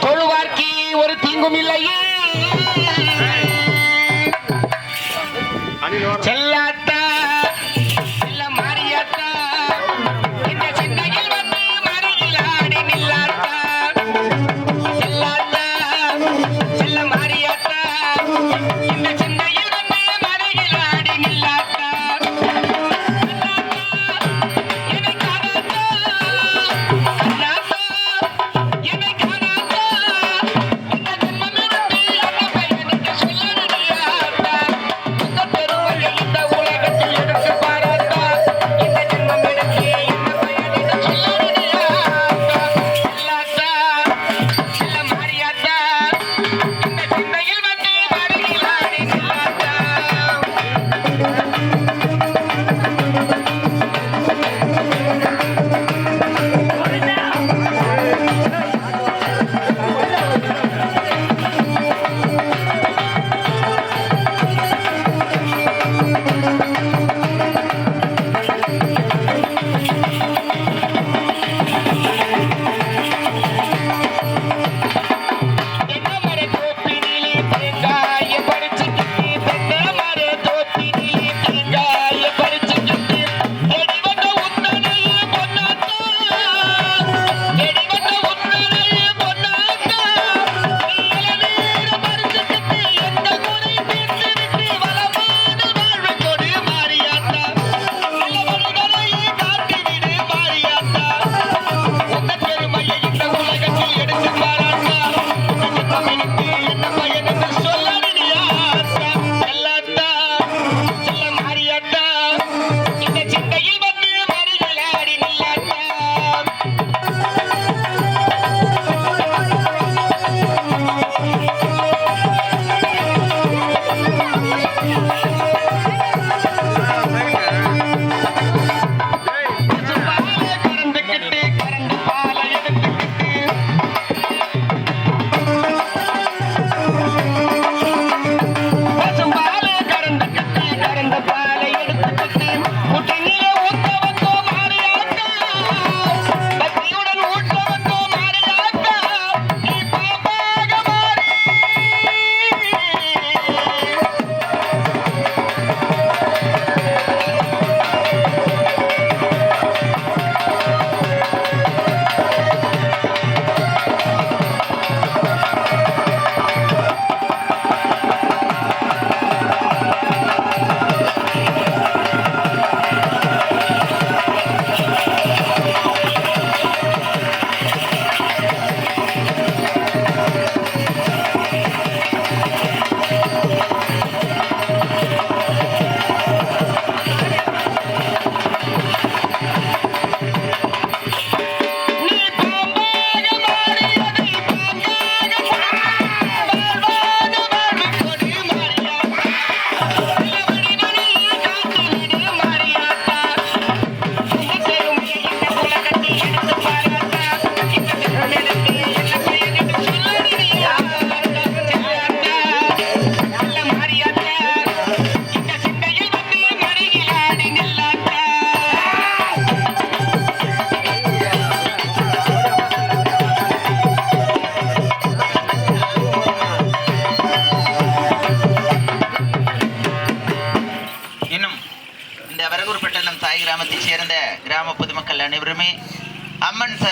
தொழுவார்க்கு ஒரு தீங்கும் இல்லையே. செல்ல அனைவருமே அம்மன் ச